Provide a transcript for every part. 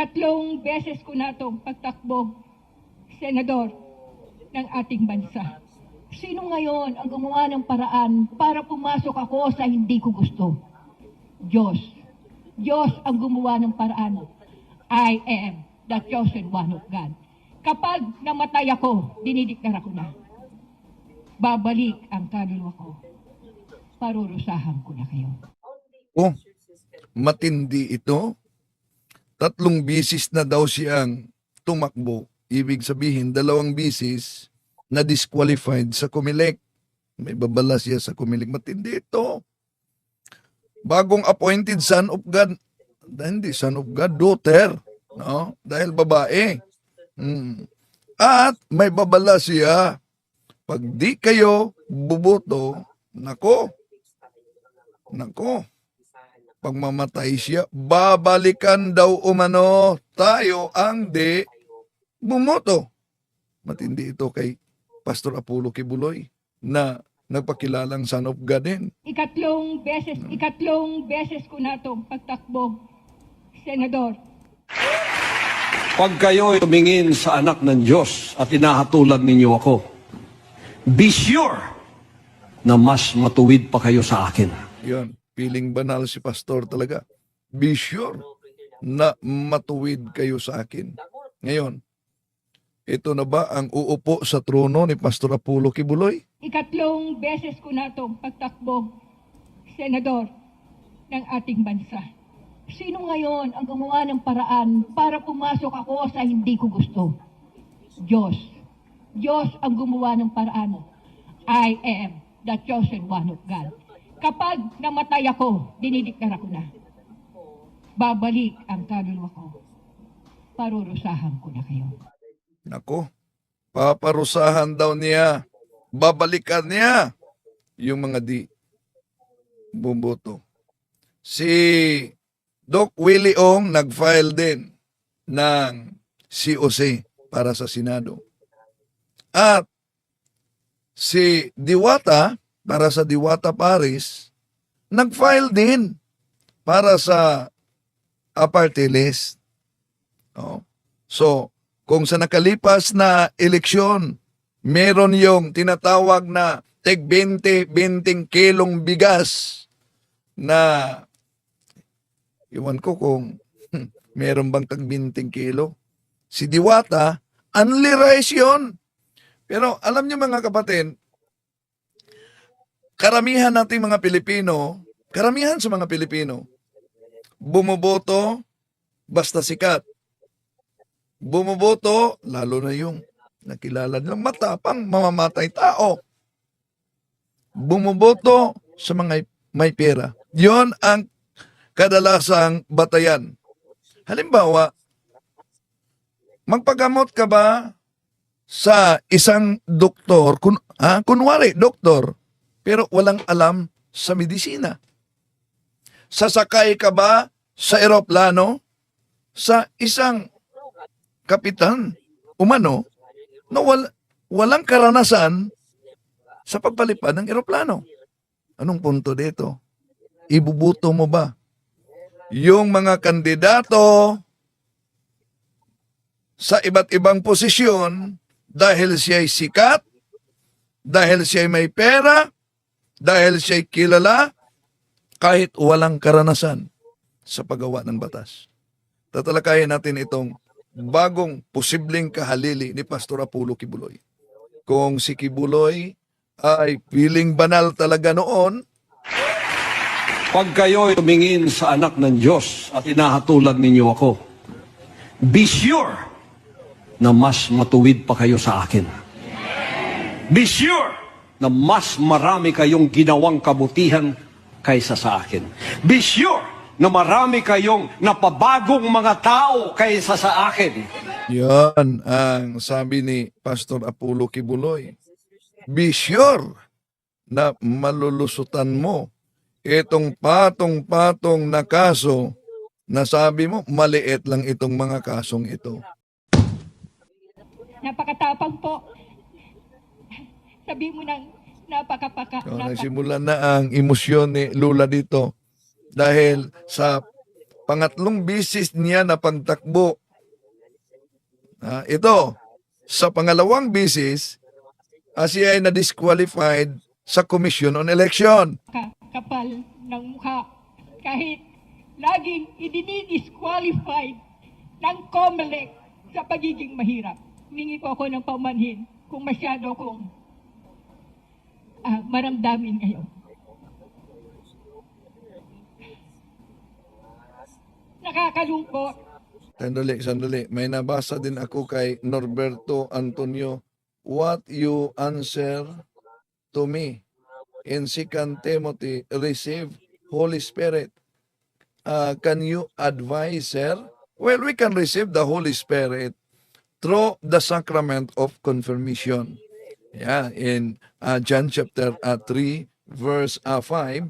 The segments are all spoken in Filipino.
Ikatlong beses ko na itong pagtakbo, senador ng ating bansa. Sino ngayon ang gumawa ng paraan para pumasok ako sa hindi ko gusto? Diyos. Diyos ang gumawa ng paraan. I am the chosen one of God. Kapag namatay ako, dinideklara ko na. Babalik ang kaluluwa ko. Parurusahan ko na kayo. Oh, matindi ito. Tatlong bisis na daw siyang tumakbo. Ibig sabihin, dalawang bisis na disqualified sa Comelec. May babala siya sa Comelec. Matindi ito. Bagong appointed son of God. Hindi son of God, daughter. No? Dahil babae. Hmm. At may babala siya. Pag di kayo buboto, nako, nako, pag mamatay siya, babalikan daw umano tayo ang di bumoto. Matindi ito kay Pastor Apollo Kibuloy na nagpakilalang son of God din. Ikatlong beses, ikatlong beses ko na itong pagtakbo, senador. Pag kayo tumingin sa anak ng Diyos at inahatulan ninyo ako, be sure na mas matuwid pa kayo sa akin. Yun, feeling banal si Pastor talaga. Be sure na matuwid kayo sa akin. Ngayon, ito na ba ang uupo sa trono ni Pastor Apollo Kibuloy? Ikatlong beses ko na itong pagtakbo, senador ng ating bansa. Sino ngayon ang gumawa ng paraan para pumasok ako sa hindi ko gusto? Diyos. Diyos ang gumawa ng paraan. I am the chosen one of God. Kapag namatay ako, dinideklara ko na. Babalik ang kaluluwa ko. Parurusahan ko na kayo. Nako, paparusahan daw niya. Babalikan niya yung mga di bumoto. Si Doc Willie Ong nag-file din ng COC para sa Senado. At si Diwata, para sa Diwata Paris, nag-file din para sa aparte list. Oh. So, kung sa nakalipas na eleksyon, meron yung tinatawag na tig 20, 20 kilong bigas na iwan ko kung meron bang tag 20 kilo. Si Diwata, unli rice yun. Pero alam niyo mga kapatid, karamihan nating mga Pilipino, karamihan sa mga Pilipino, bumoboto basta sikat. Bumoboto, lalo na yung nakilala nilang matapang mamamatay tao. Bumoboto sa mga may pera. Yon ang kadalasang batayan. Halimbawa, magpagamot ka ba sa isang doktor, kun, ha, kunwari doktor, pero walang alam sa medisina? Sasakay ka ba sa eroplano sa isang kapitan umano na wal, walang karanasan sa pagpalipad ng eroplano? Anong punto dito? Ibubuto mo ba yung mga kandidato sa iba't ibang posisyon dahil siya'y sikat, dahil siya'y may pera, dahil siya'y kilala, kahit walang karanasan sa paggawa ng batas. Tatalakayin natin itong bagong posibleng kahalili ni Pastor Apollo Kibuloy. Kung si Kibuloy ay piling banal talaga noon, Pag kayo tumingin sa anak ng Diyos at inahatulan ninyo ako, be sure na mas matuwid pa kayo sa akin. Be sure na mas marami kayong ginawang kabutihan kaysa sa akin. Be sure na marami kayong napabagong mga tao kaysa sa akin. yan ang sabi ni Pastor Apollo Kibuloy. Be sure na malulusutan mo itong patong-patong na kaso na sabi mo, maliit lang itong mga kasong ito. Napakatapang po. Sabi mo ng napakapaka. So, napaka- nagsimula na ang emosyon ni Lula dito dahil sa pangatlong bisis niya na pagtakbo. Ah, ito, sa pangalawang bisis, ah, siya ay na-disqualified sa Commission on Election. ka- kapal ng mukha. Kahit laging idinidisqualified ng COMELEC sa pagiging mahirap. Humingi po ako ng paumanhin kung masyado kong ah, maramdamin ngayon. Nakakalungkot Sandali, sandali. May nabasa din ako kay Norberto Antonio. What you answer to me in 2 Timothy, receive Holy Spirit. Uh, can you advise, sir? Well, we can receive the Holy Spirit through the sacrament of confirmation. Yeah, in uh, John chapter uh, 3, verse uh, 5,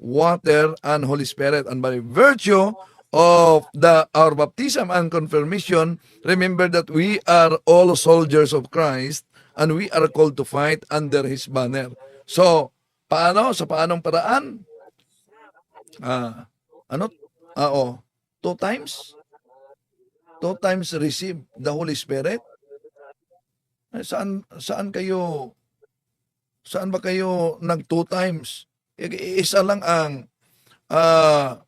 water and Holy Spirit. And by virtue of the our baptism and confirmation, remember that we are all soldiers of Christ and we are called to fight under His banner. So, paano? Sa paanong paraan? Ah, ano? Ah, oh, two times? Two times receive the Holy Spirit? Eh, Saan, saan kayo, saan ba kayo nag two times? Isa lang ang ah,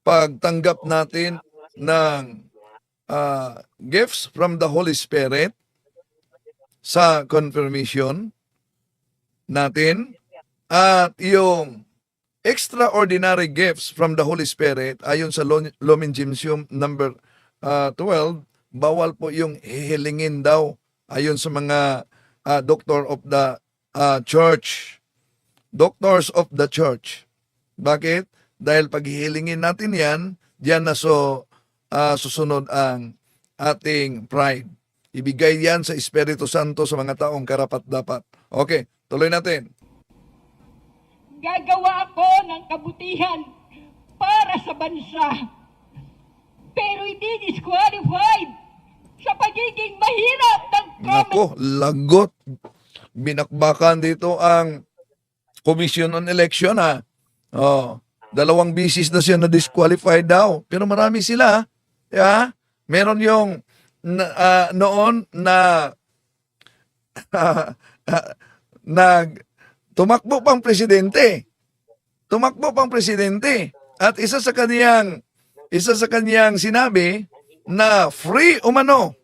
pagtanggap natin ng ah, gifts from the Holy Spirit sa confirmation natin at yung extraordinary gifts from the Holy Spirit ayon sa Lumen Gentium number ah, 12 bawal po yung hihilingin daw ayon sa mga ah, doctor of the ah, church. Doctors of the church. Bakit? Dahil pag hihilingin natin yan diyan na so ah, susunod ang ating pride. Ibigay yan sa Espiritu Santo sa mga taong karapat dapat okay tuloy natin. Gagawa ako ng kabutihan para sa bansa. Pero hindi disqualified sa pagiging mahirap ng COMELEC. Nako, lagot. Binakbakan dito ang Commission on Election ha. Oh, dalawang bisis na siya na disqualified daw. Pero marami sila. Yeah? Meron yung na, ah, noon na nag tumakbo pang presidente. Tumakbo pang presidente. At isa sa kaniyang isa sa kaniyang sinabi na free umano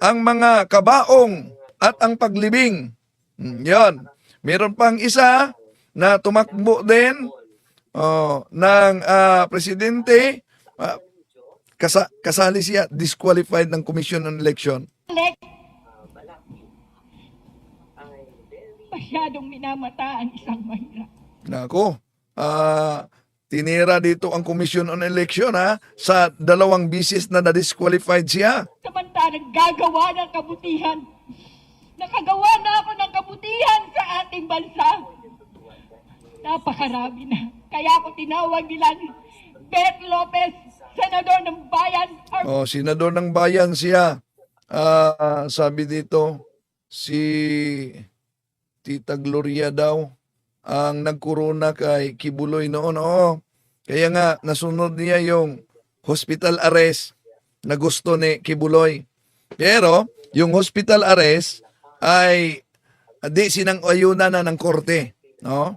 ang mga kabaong at ang paglibing. Mm, Yon. Meron pang isa na tumakbo din oh, ng ah, presidente. Ah, kasa- kasali siya, disqualified ng Commission on Election. Masyadong minamata ang isang mahirap. Nako, ah, tinira dito ang Commission on Election ha, sa dalawang bisis na na-disqualified siya. Samantalang gagawa ng kabutihan. Nakagawa na ako ng kabutihan sa ating bansa. Napakarami na. Kaya ako tinawag nila ni Beth Lopez, Senador ng Bayan, or Oh, senador ng bayan siya. Ah, sabi dito, si Tita Gloria daw ang nagkuruna kay Kibuloy noon. Oo. Kaya nga, nasunod niya yung hospital arrest na gusto ni Kibuloy. Pero, yung hospital arrest ay di sinang ayuna na ng korte. No?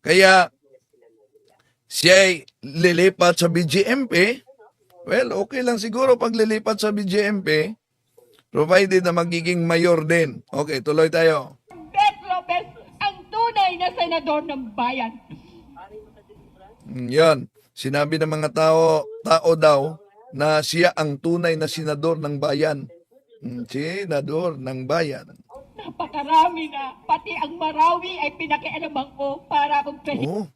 Kaya, siya ay lilipat sa BGMP, well, okay lang siguro pag lilipat sa BGMP, provided na magiging mayor din. Okay, tuloy tayo. Beth Lopez, ang tunay na senador ng bayan. Yan. Sinabi ng mga tao, tao daw na siya ang tunay na senador ng bayan. Mm, Senador ng bayan. Napakarami na. Pati ang Marawi ay pinakialaman ko para akong Oh,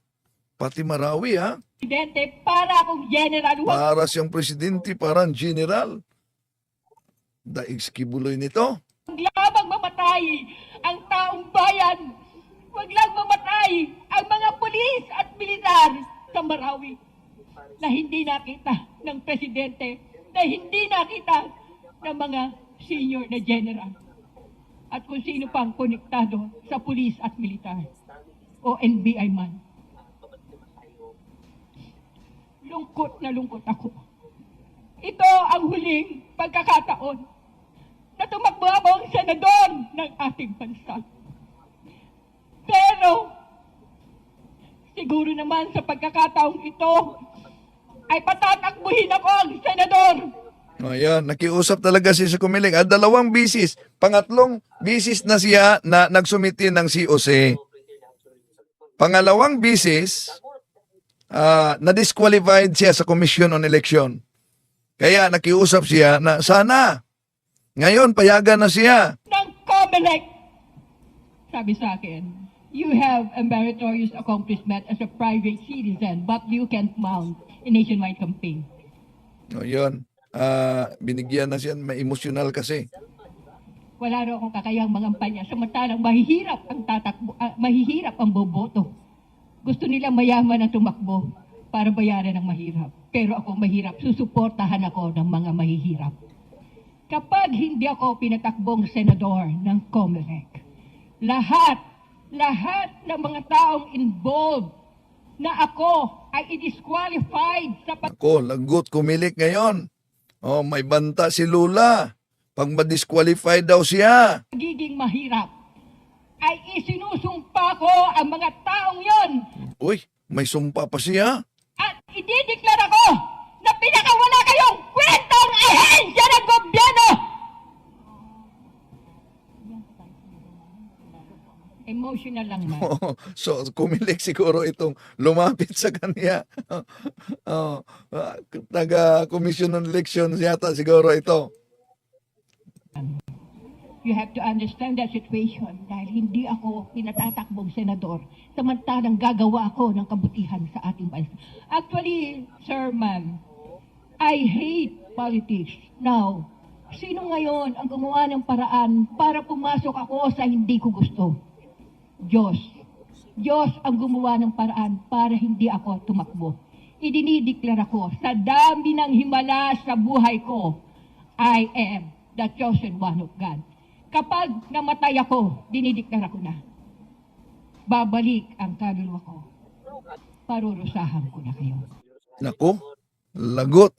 pati Marawi ha. presidente, para akong general. Huwag Para siyang presidente, parang general. Daig skibuloy nito. lamang mamatay ang taong bayan. Huwag lang mamatay ang mga pulis at militar sa Marawi na hindi nakita ng presidente, na hindi nakita ng mga senior na general at kung sino pang konektado sa pulis at militar o NBI man. lungkot na lungkot ako. Ito ang huling pagkakataon na tumakbo akong senador ng ating bansa. Pero, siguro naman sa pagkakataong ito, ay patatakbuhin ako ang senador. Ayan, nakiusap talaga siya sa Kumilig. At dalawang bisis, pangatlong bisis na siya na nagsumiti ng COC. Pangalawang bisis, ah, na-disqualified siya sa Commission on Election. Kaya nakiusap siya na sana, ngayon payagan na siya. ng COMELEC. Sabi sa akin, you have a meritorious accomplishment as a private citizen, but you can't mount a nationwide campaign. O yun, ah, binigyan na siya, may emotional kasi. Wala raw akong kakayang mangampanya, samantalang mahihirap ang tatakbo, ah, mahihirap ang boboto. Gusto nila mayaman ang tumakbo para bayaran ng mahirap. Pero ako mahirap, susuportahan ako ng mga mahihirap. Kapag hindi ako pinatakbong senador ng COMELEC, lahat, lahat ng mga taong involved na ako ay i-disqualified sa pag- Ako, lagot kumilik ngayon. Oh, may banta si Lula. Pag ma-disqualify daw siya. pagiging mahirap, ay isinusumpa ko ang mga taong yon Uy, may sumpa pa siya. at idideklara ko na pinakawala kayong kwentang ahensya ng gobyerno! Emotional lang man. so, kumilik siguro itong lumapit sa kanya. oh, taga-commission on elections yata siguro ito. You have to understand that situation dahil hindi ako pinatatakbong senador samantalang gagawa ako ng kabutihan sa ating bansa. Actually, Sir Ma'am, I hate politics. Now, sino ngayon ang gumawa ng paraan para pumasok ako sa hindi ko gusto? Diyos. Diyos ang gumawa ng paraan para hindi ako tumakbo. Idinideklara ko sa dami ng himala sa buhay ko, I am the chosen one of God. Kapag namatay ako, dinideklara ko na. Babalik ang kaluluwa ko. Parurusahan ko na kayo. Nako, lagot.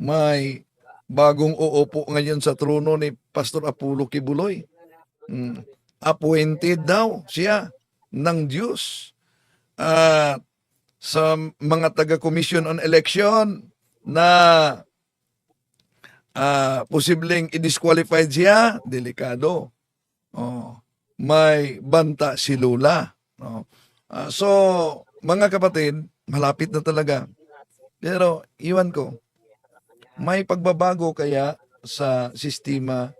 May bagong uupo ngayon sa trono ni Pastor Apollo Kibuloy. Mm. Appointed daw siya ng Diyos. At sa mga taga-commission on election na ah, posibleng i-disqualified siya, delikado. Oh, may banta si Lula. Oh. Ah, so, mga kapatid, malapit na talaga. Pero, iwan ko, may pagbabago kaya sa sistema,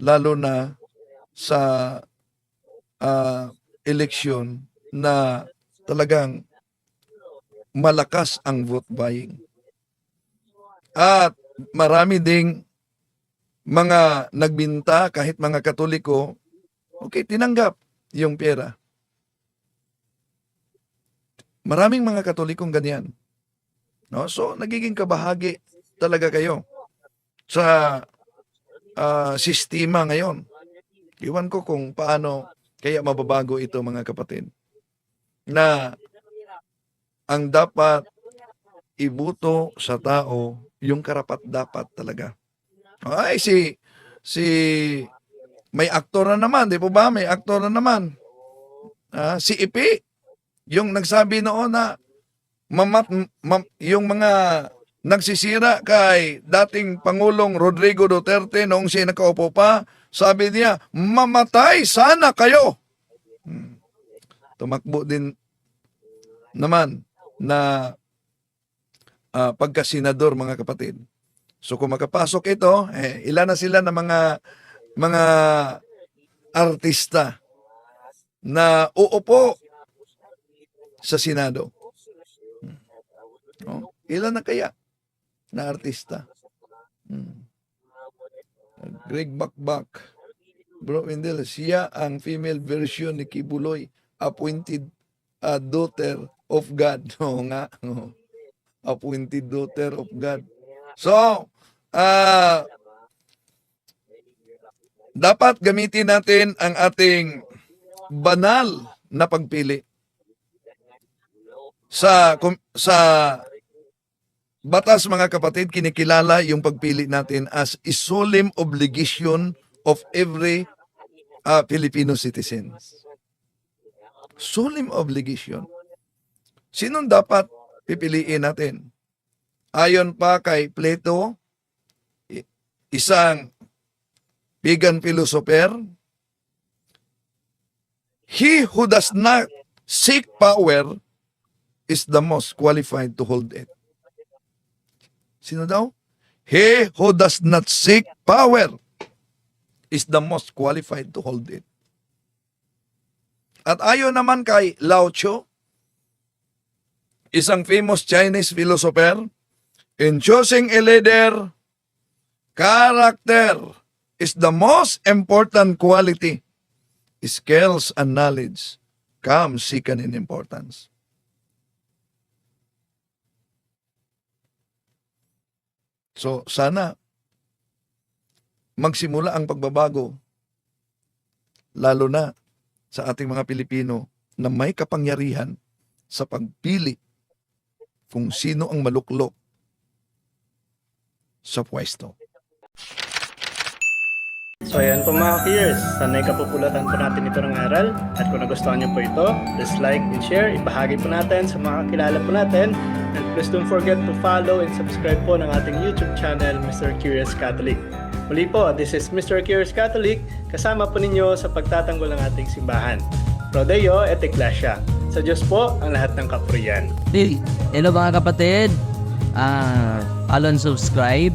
lalo na sa ah, eleksyon na talagang malakas ang vote buying. At marami ding mga nagbinta, kahit mga katoliko, okay, tinanggap yung pera. Maraming mga katolikong ganyan. No? So, nagiging kabahagi talaga kayo sa ah, sistema ngayon. Iwan ko kung paano kaya mababago ito mga kapatid. Na ang dapat ibuto sa tao yung karapat dapat talaga. Ay, si si may aktor na naman, di po ba? May aktor na naman. Ah, si Ipi, yung nagsabi noon na mamat, mam- yung mga nagsisira kay dating Pangulong Rodrigo Duterte noong siya nakaupo pa, sabi niya, mamatay sana kayo. Hmm. Tumakbo din naman na ah, pagkasenador mga kapatid. So kung makapasok ito, eh, ilan na sila na mga mga artista na uupo sa Senado. Hmm. Oh, ilan na kaya na artista? Hmm. Greg Bakbak. Bro Wendell, siya ang female version ni Kibuloy, appointed a daughter of God. Oo nga. oo. Appointed daughter of God. So, ah dapat gamitin natin ang ating banal na pagpili sa sa batas mga kapatid, kinikilala yung pagpili natin as a solemn obligation of every uh, Filipino citizen. Solemn obligation. Sinong dapat pipiliin natin? Ayon pa kay Plato, isang pagan philosopher, he who does not seek power is the most qualified to hold it. Sino daw? He who does not seek power is the most qualified to hold it. At ayon naman kay Lao Tzu, isang famous Chinese philosopher, in choosing a leader, character is the most important quality. Skills and knowledge come second in importance. So sana magsimula ang pagbabago lalo na sa ating mga Pilipino na may kapangyarihan sa pagpili kung sino ang maluklok sa pwesto. So ayan po mga peers, sanay kapupulatan po natin ito ng aral. At kung nagustuhan niyo po ito, please like and share, ibahagi po natin sa mga kilala po natin and please don't forget to follow and subscribe po ng ating YouTube channel, Mr. Curious Catholic. Muli po, this is Mr. Curious Catholic, kasama po ninyo sa pagtatanggol ng ating simbahan. Prodeo et Ecclesia. Sa Diyos po ang lahat ng kapurian. Hello mga kapatid. Ah, follow and subscribe.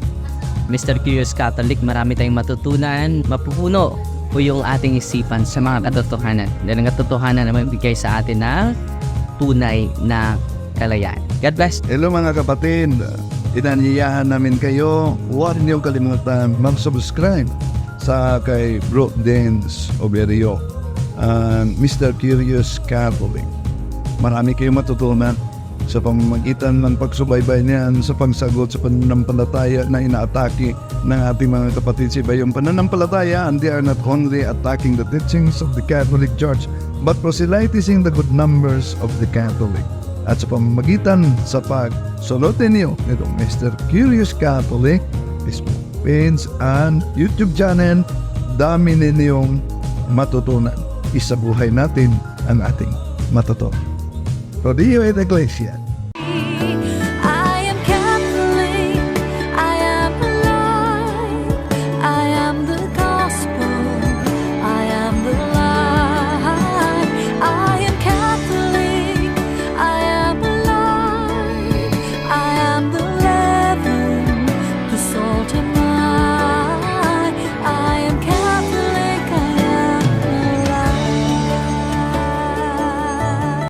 Mr. Curious Catholic, marami tayong matutunan. Mapupuno po yung ating isipan sa mga katotohanan. Dahil ang katotohanan na magbigay sa atin ng tunay na kalayaan. God bless. Hello mga kapatid, inanyayahan namin kayo, huwag niyo kalimutan mag-subscribe sa kay Bro Dance Oberio and Mr. Curious Catholic. Marami kayong matutunan sa pamamagitan ng pagsubaybay niyan sa pagsagot sa pananampalataya na inaatake ng ating mga kapatid sa iba. Yung pananampalataya, and they are not only attacking the teachings of the Catholic Church, but proselytizing the good numbers of the Catholic. At sa pamamagitan sa pagsulotin niyo nitong Mr. Curious Catholic, Facebook page and YouTube channel, dami ninyong matutunan. Isabuhay natin ang ating matutunan. Rodillo et Iglesia.